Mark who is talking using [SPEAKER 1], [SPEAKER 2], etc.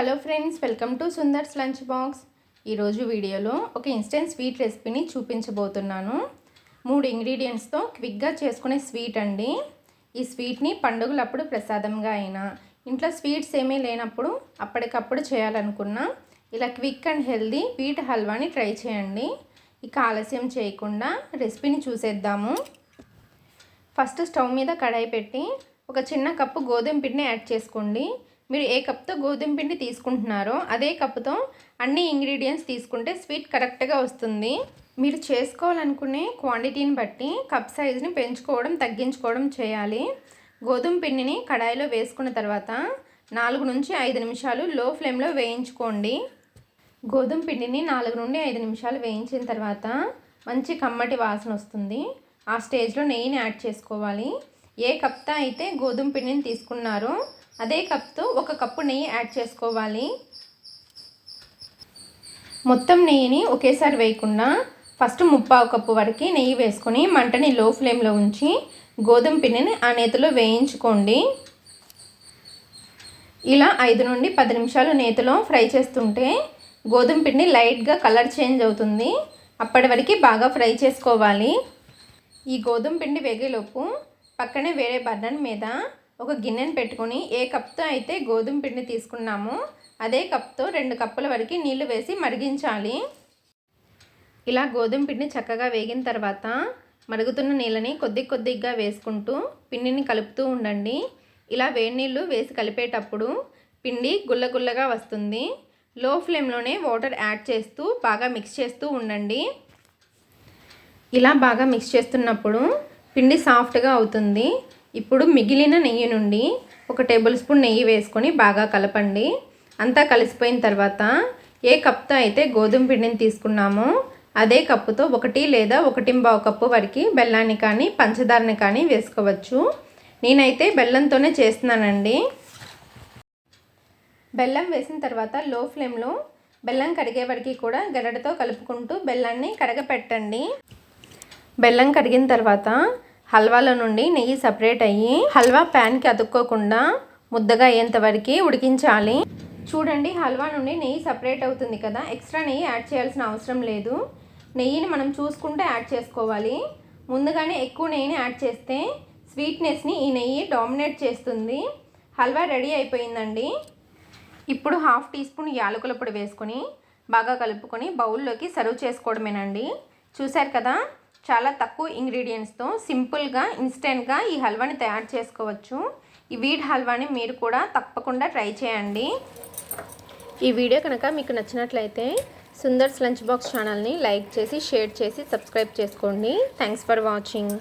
[SPEAKER 1] Hello friends welcome to Sundar's lunch box ఈరోజు వీడియోలో ఒక ఇన్స్టెంట్ స్వీట్ రెసిపీని చూపించబోతున్నాను. మూడు ఇంగ్రీడియంట్స్తో క్విక్గా చేసుకునే స్వీట్ అండి. ఈ స్వీట్ని పండుగలప్పుడు ప్రసాదంగా అయినా ఇంట్లో స్వీట్స్ ఏమీ లేనప్పుడు అప్పటికప్పుడు చేయాలనుకున్నా ఇలా క్విక్ అండ్ హెల్దీ వీట్ హల్వాని ట్రై చేయండి. ఇక ఆలస్యం చేయకుండా రెసిపీని చూసేద్దాము. ఫస్ట్ స్టవ్ మీద కడాయి పెట్టి ఒక చిన్న కప్పు గోధుమ పిండిని యాడ్ చేసుకోండి. మీరు ఏ కప్తో గోధుమ పిండి తీసుకుంటున్నారో అదే కప్తో అన్ని ఇంగ్రీడియంట్స్ తీసుకుంటే స్వీట్ కరెక్ట్గా వస్తుంది. మీరు చేసుకోవాలనుకునే క్వాంటిటీని బట్టి కప్ సైజ్ని పెంచుకోవడం తగ్గించుకోవడం చేయాలి. గోధుమ పిండిని కడాయిలో వేసుకున్న తర్వాత నాలుగు నుంచి ఐదు నిమిషాలు లో ఫ్లేమ్లో వేయించుకోండి. గోధుమ పిండిని నాలుగు నుండి ఐదు నిమిషాలు వేయించిన తర్వాత మంచి కమ్మటి వాసన వస్తుంది. ఆ స్టేజ్లో నెయ్యిని యాడ్ చేసుకోవాలి. ఏ కప్తో అయితే గోధుమ పిండిని తీసుకున్నారో అదే కప్తో ఒక కప్పు నెయ్యి యాడ్ చేసుకోవాలి. మొత్తం నెయ్యిని ఒకేసారి వేయకుండా ఫస్ట్ ముప్పావు కప్పు వరకు నెయ్యి వేసుకొని మంటని లో ఫ్లేమ్లో ఉంచి గోధుమ పిండిని ఆ నేతిలో వేయించుకోండి. ఇలా ఐదు నుండి పది నిమిషాలు నేతిలో ఫ్రై చేస్తుంటే గోధుమ పిండి లైట్గా కలర్ చేంజ్ అవుతుంది. అప్పటి వరకు బాగా ఫ్రై చేసుకోవాలి. ఈ గోధుమ పిండి వేగేలోపు పక్కనే వేరే బర్నర్ మీద ఒక గిన్నెను పెట్టుకుని ఏ కప్తో అయితే గోధుమ పిండి తీసుకున్నామో అదే కప్తో రెండు కప్పుల వరకు నీళ్ళు వేసి మరిగించాలి. ఇలా గోధుమ పిండి చక్కగా వేగిన తర్వాత మరుగుతున్న నీళ్ళని కొద్ది కొద్దిగా వేసుకుంటూ పిండిని కలుపుతూ ఉండండి. ఇలా వేడి నీళ్ళు వేసి కలిపేటప్పుడు పిండి గుల్లగుల్లగా వస్తుంది. లో ఫ్లేమ్లోనే వాటర్ యాడ్ చేస్తూ బాగా మిక్స్ చేస్తూ ఉండండి. ఇలా బాగా మిక్స్ చేస్తున్నప్పుడు పిండి సాఫ్ట్గా అవుతుంది. ఇప్పుడు మిగిలిన నెయ్యి నుండి ఒక టేబుల్ స్పూన్ నెయ్యి వేసుకొని బాగా కలపండి. అంతా కలిసిపోయిన తర్వాత ఏ కప్తో అయితే గోధుమ పిండిని తీసుకున్నామో అదే కప్పుతో ఒకటి లేదా ఒకటి బావు కప్పు వరకు బెల్లాన్ని కానీ పంచదారని కానీ వేసుకోవచ్చు. నేనైతే బెల్లంతోనే చేస్తున్నానండి. బెల్లం వేసిన తర్వాత లో ఫ్లేమ్లో బెల్లం కడిగే వరకు కూడా గరడతో కలుపుకుంటూ బెల్లాన్ని కడగపెట్టండి బెల్లం కడిగిన తర్వాత హల్వాలో నుండి నెయ్యి సపరేట్ అయ్యి హల్వా ప్యాన్కి అతుక్కోకుండా ముద్దగా అయ్యేంత వరకు ఉడికించాలి. చూడండి హల్వా నుండి నెయ్యి సపరేట్ అవుతుంది కదా. ఎక్స్ట్రా నెయ్యి యాడ్ చేయాల్సిన అవసరం లేదు. నెయ్యిని మనం చూసుకుంటే యాడ్ చేసుకోవాలి. ముందుగానే ఎక్కువ నెయ్యిని యాడ్ చేస్తే స్వీట్నెస్ని ఈ నెయ్యి డామినేట్ చేస్తుంది. హల్వా రెడీ అయిపోయిందండి. ఇప్పుడు హాఫ్ టీ స్పూన్ యాలకుల పొడి వేసుకొని బాగా కలుపుకొని బౌల్లోకి సర్వ్ చేసుకోవడమేనండి. చూశారు కదా? చాలా తక్కువ ఇంగ్రీడియంట్స్తో సింపుల్గా ఇన్స్టెంట్గా ఈ హల్వాని తయారు చేసుకోవచ్చు. ఈ వీడ్ హల్వాని మీరు కూడా తప్పకుండా ట్రై చేయండి. ఈ వీడియో కనుక మీకు నచ్చినట్లయితే సుందర్స్ లంచ్ బాక్స్ ఛానల్ని లైక్ చేసి షేర్ చేసి సబ్స్క్రైబ్ చేసుకోండి. Thanks for watching